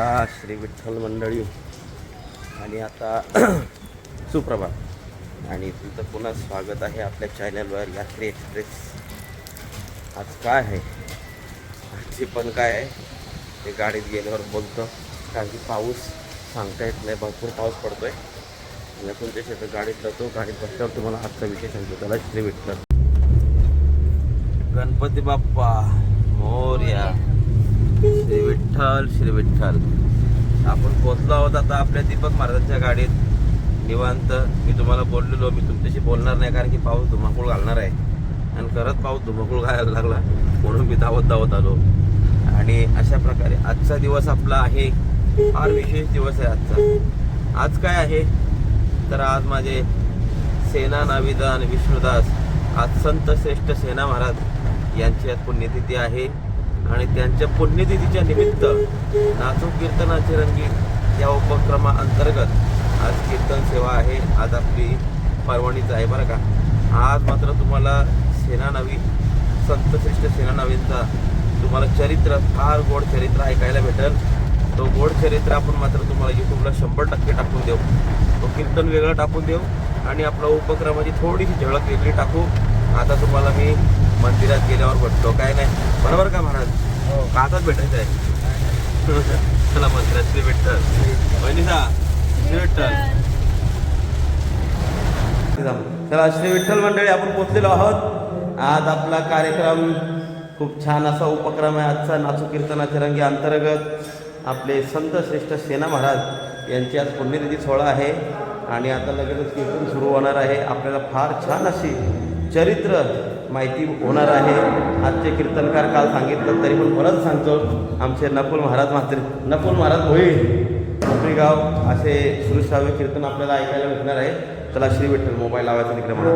चला श्री विठ्ठल मंडळी. आणि आता सुप्रभात. आणि तुमचं पुन्हा स्वागत आहे आपल्या चॅनलवर यात्री एक्सप्रेस आज काय आहे? आजची पण काय आहे? ते गाडीत गेल्यावर बोलतो. कारण की पाऊस सांगता येत नाही भरपूर पाऊस पडतो आहे तुमच्या शेतात गाडीत जातो गाडीत बसल्यावर तुम्हाला आजचा विषय सांगतो. त्याला श्री विठ्ठल. गणपती बाप्पा मोर्या. श्री विठ्ठल श्री विठ्ठल आपण पोचलो आहोत आता आपल्या दीपक महाराजांच्या गाडीत. निवांत मी तुम्हाला बोललेलो मी तुमच्याशी बोलणार नाही कारण की पाऊस धुमाकूळ घालणार आहे. आणि खरंच पाऊस धुमाकूळ घालायला लागला म्हणून मी धावत धावत आलो. आणि अशा प्रकारे आजचा दिवस आपला आहे. फार विशेष दिवस आहे आजचा. आज काय आहे? तर आज माझे सेना नाविदान विष्णुदास आज संत श्रेष्ठ सेना महाराज यांची आज पुण्यतिथी आहे. आणि त्यांच्या पुण्यतिथीच्या निमित्त नाचू कीर्तनाचे रंगीत या उपक्रमाअंतर्गत आज कीर्तन सेवा आहे. आज आपली परवणीच आहे बरं का. आज मात्र तुम्हाला सेना नवीन संत श्रेष्ठ सेना तुम्हाला चरित्र फार गोड चरित्र ऐकायला भेटेल. तो गोड चरित्र आपण मात्र तुम्हाला युट्यूबला शंभर टक्के टाकून देऊ. तो कीर्तन वेगळं टाकून देऊ आणि आपला उपक्रमाची थोडीशी झळक वेगळी टाकू. आता तुम्हाला मी मंदिरात गेल्यावर भेटतो काय नाही. बरोबर का महाराज? का आताच भेटायचं आहे? चला मंदिरात श्री विठ्ठल वहिनीसा श्री विठ्ठल. चला श्री विठ्ठल मंडळी आपण पोचलेलो आहोत. आज आपला कार्यक्रम खूप छान असा उपक्रम आहे. आजचा नाचू कीर्तनाच्या रंगी अंतर्गत आपले संत श्रेष्ठ सेना महाराज यांची आज पुण्यतिथी सोहळा आहे. आणि आता लगेचच कीर्तन सुरू होणार आहे. आपल्याला फार छान अशी चरित्र माहिती होणार आहे. आजचे कीर्तनकार काल सांगितलं तरी पण परत सांगतो आमचे नकुल महाराज मात्र नकुल महाराज होईल. कोपरी गाव असे सुरुश्राव्य कीर्तन आपल्याला ऐकायला भेटणार आहे. चला श्री विठ्ठल मोबाईल लावायचा तिकडे म्हणा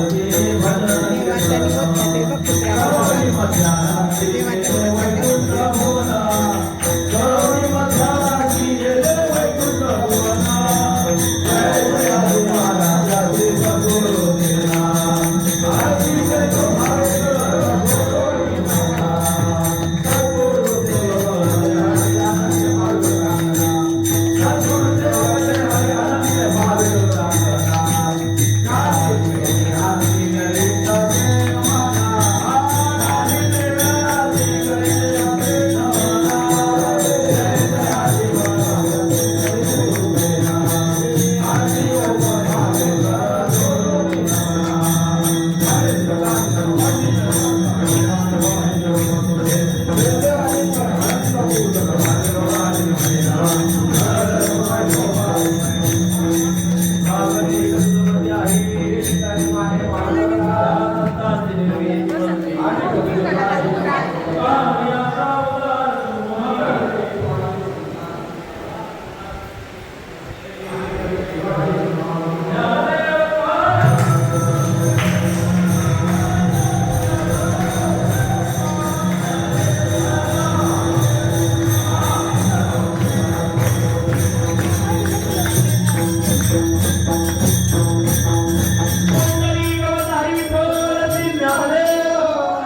Amém.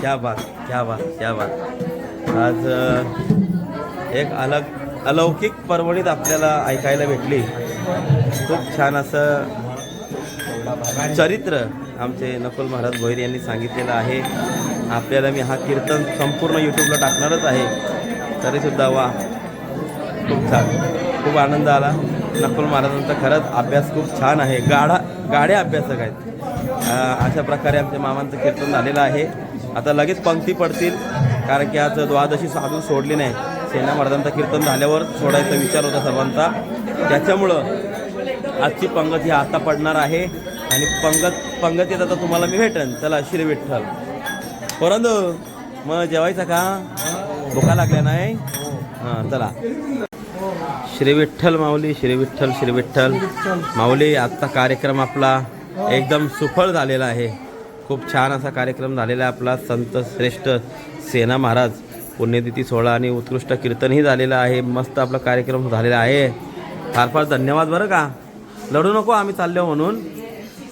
क्या बात क्या बात क्या बात. आज एक अलग अलौकिक पर्वणीत आपल्याला ऐकायला भेटली. खूप छान असं चरित्र आमचे नकुल महाराज भोईर यांनी सांगितलेलं आहे. आपल्याला मी हा कीर्तन संपूर्ण यूट्यूबला टाकणारच आहे. तरीसुद्धा वा खूप छान. खूप आनंद आला. नकुल महाराजांचा खरंच अभ्यास खूप छान आहे. गाढा गाड्या अभ्यासक आहेत. अशा प्रकारे आमच्या मामांचं कीर्तन झालेलं आहे. आता लगेच पंक्ती पडतील कारण की आज द्वादशी साधून सोडली नाही. सेना महाराजांचं कीर्तन झाल्यावर सोडायचा विचार होता सर्वांचा. त्याच्यामुळं आजची पंगत ही आता पडणार आहे. आणि पंगत पंगत येत आता तुम्हाला मी भेटेन. चला श्री विठ्ठल. परंतु मग जेवायचं का? भुका लागल्या नाही? हां चला. श्री विठ्ठल माऊली श्री विठ्ठल श्री विठ्ठल. माऊली आजचा कार्यक्रम आपला एकदम सुफळ झालेला आहे. खूप छान असा कार्यक्रम झालेला आहे. आपला संत श्रेष्ठ सेना महाराज पुण्यतिथी सोहळा आणि उत्कृष्ट कीर्तनही झालेलं आहे. मस्त आपला कार्यक्रम झालेला आहे. फार फार धन्यवाद बरं का? लढू नको आम्ही चाललो म्हणून.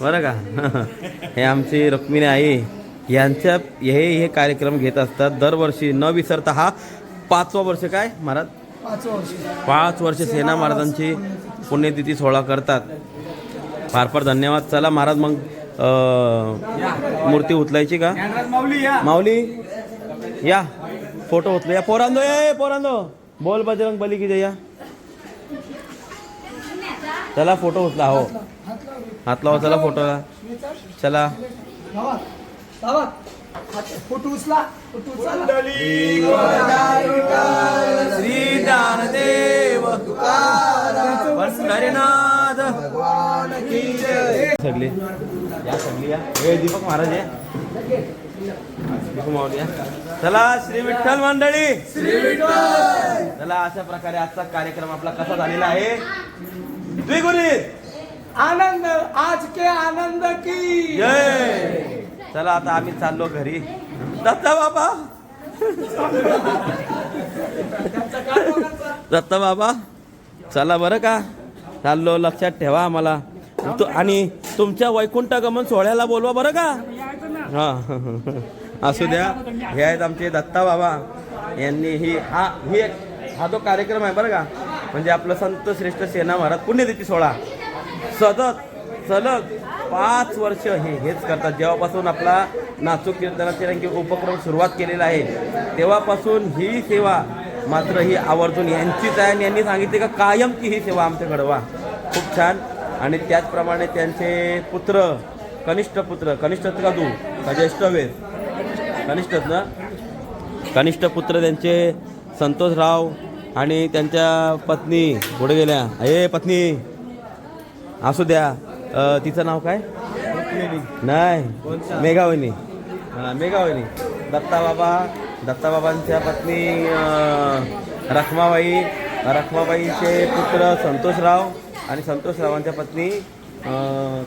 बरं का? हे आमची रुक्मिणी आई यांच्या हे हे कार्यक्रम घेत असतात. दरवर्षी न विसरता हा पाचवा वर्ष काय महाराज? पाच वर्ष सेना महाराजांची पुण्यतिथी सोहळा करतात. फार फार धन्यवाद. चला महाराज मग मूर्ती उचलायची का? माऊली या. फोटो उचलू. या पोरांदो ए पोरांदो बोल बजरंग बली की जय. या चला फोटो उचला हो. हात लावा चला फोटोला चला. फोटो उचला फोटो श्री ज्ञानदेव सगळी. या सगळी या. हे दीपक महाराज या. दीपक माऊली या. चला श्री विठ्ठल मंडळी. श्री विठ्ठल चला अशा प्रकारे आजचा कार्यक्रम आपला कसा झालेला आहे? द्विगुणित आनंद आज के आनंद की. जय. चला आता आम्ही चाललो घरी. दत्ता बाबा. दत्ता बाबा. चला बरं का? चाललो लक्षात ठेवा आम्हाला. तु आणि तुमच्या वैकुंठगमन सोहळ्याला बोलवा बरं का? हा. असू द्या. हे आहेत आमचे दत्ता बाबा. यांनी ही हा ही एक हा तो कार्यक्रम आहे बरं का? म्हणजे आपलं संत श्रेष्ठ सेना महाराज पुण्यतिथी सोहळा. सतत सलग पाच वर्ष हे हेच करतात. जेव्हापासून आपला नाचू कीर्तनाचे रंगी उपक्रम सुरुवात केलेला आहे तेव्हापासून ही सेवा मात्र ही आवर्जून यांचीच आहे. आणि यांनी सांगितले का कायमची ही सेवा आमच्या घडवा खूप छान. आणि त्याचप्रमाणे त्यांचे पुत्र कनिष्ठ पुत्र कनिष्ठ का तू? का ज्येष्ठ वेद? कनिष्ठच ना? कनिष्ठ पुत्र त्यांचे संतोषराव आणि त्यांच्या पत्नी पुढे गेल्या अये पत्नी! असू द्या. तिचं नाव काय? नाही. मेघावणी हां मेघावणी दत्ताबाबा दत्ताबाबांच्या पत्नी रखमाबाई रखमाबाईचे पुत्र संतोषराव आणि संतोषरावांच्या पत्नी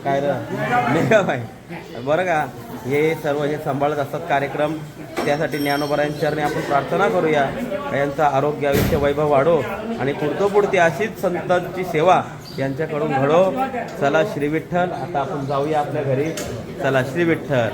काय मेघाबाई. बरं का? हे सर्व हे सांभाळत असतात कार्यक्रम त्यासाठी ज्ञानोबरायांच्या चरणी आपण प्रार्थना करूया. यांचं यांचा आरोग्य आयुष्य वैभव वाढो. आणि पुढतोपुढती अशीच संतांची सेवा यांच्याकडून घडो. चला श्री विठ्ठल आता आपण जाऊया आपल्या घरी. चला श्री विठ्ठल